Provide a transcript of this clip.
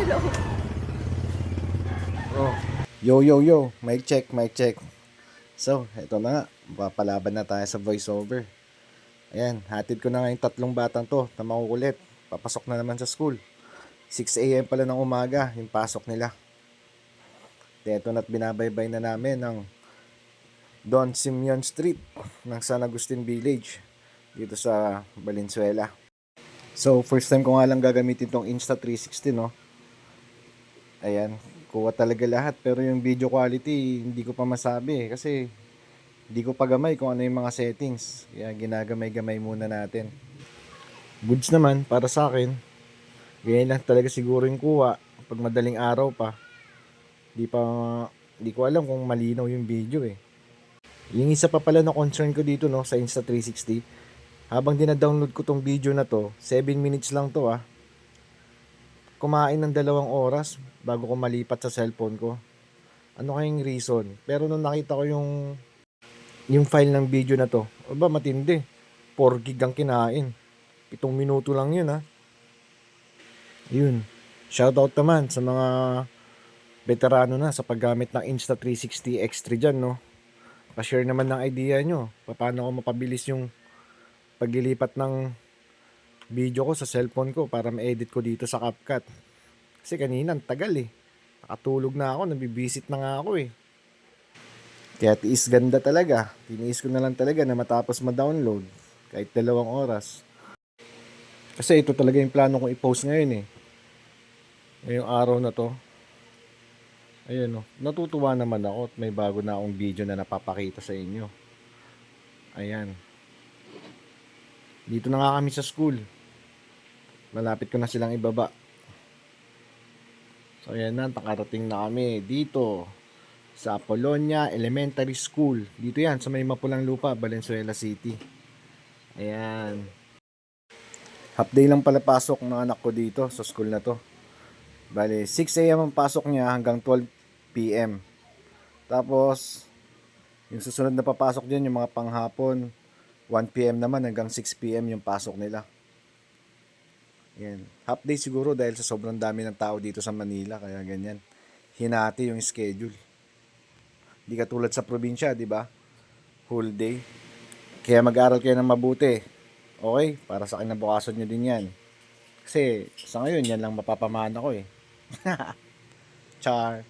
sa loob. Oh. Yo, yo, yo. Mic check, mic check. So, eto na nga. Papalaban na tayo sa voiceover. Ayan, hatid ko na nga tatlong batang to na makukulit. Papasok na naman sa school. 6 a.m. pala ng umaga, yung pasok nila. Eto na't binabaybay na namin ng Don Simeon Street ng San Agustin Village dito sa Valenzuela. So, first time ko nga lang gagamitin tong Insta360, no? Ayan, kuha talaga lahat. Pero yung video quality, hindi ko pa masabi. eh, Kasi, hindi ko pa gamay kung ano yung mga settings. Kaya ginagamay-gamay muna natin. Goods naman, para sa akin. Ganyan lang talaga siguro yung kuha. Pag madaling araw pa. Di pa, di ko alam kung malinaw yung video eh. Yung isa pa pala na concern ko dito no, sa Insta360. Habang dina-download ko tong video na to, 7 minutes lang to ah kumain ng dalawang oras bago ko malipat sa cellphone ko. Ano kayang reason? Pero nung nakita ko yung yung file ng video na to, aba matindi. 4 gig ang kinain. Pitong minuto lang yun ha. Yun. Shoutout naman sa mga veterano na sa paggamit ng Insta360 X3 dyan, no? Pa-share naman ng idea nyo. Paano ko mapabilis yung paglilipat ng video ko sa cellphone ko para ma-edit ko dito sa CapCut. Kasi kanina, ang tagal eh. Nakatulog na ako, nabibisit na nga ako eh. Kaya tiis ganda talaga. Tiniis ko na lang talaga na matapos ma-download. Kahit dalawang oras. Kasi ito talaga yung plano kong i-post ngayon eh. Ngayong araw na to. Ayan o. Natutuwa naman ako at may bago na akong video na napapakita sa inyo. Ayan. Dito na nga kami sa school. Malapit ko na silang ibaba. So ayan na, nakarating na kami dito sa Apollonia Elementary School. Dito yan, sa may mapulang lupa, Valenzuela City. Ayan. Half day lang pala pasok ng anak ko dito sa school na to. Bale, 6 a.m. ang pasok niya hanggang 12 p.m. Tapos, yung susunod na papasok dyan, yung mga panghapon, 1 p.m. naman hanggang 6 p.m. yung pasok nila. Yan. Half day siguro dahil sa sobrang dami ng tao dito sa Manila. Kaya ganyan. Hinati yung schedule. Di katulad sa probinsya, di ba? Whole day. Kaya mag-aral kayo ng mabuti. Okay? Para sa kinabukasan nyo din yan. Kasi sa ngayon, yan lang mapapamana ko eh. Char.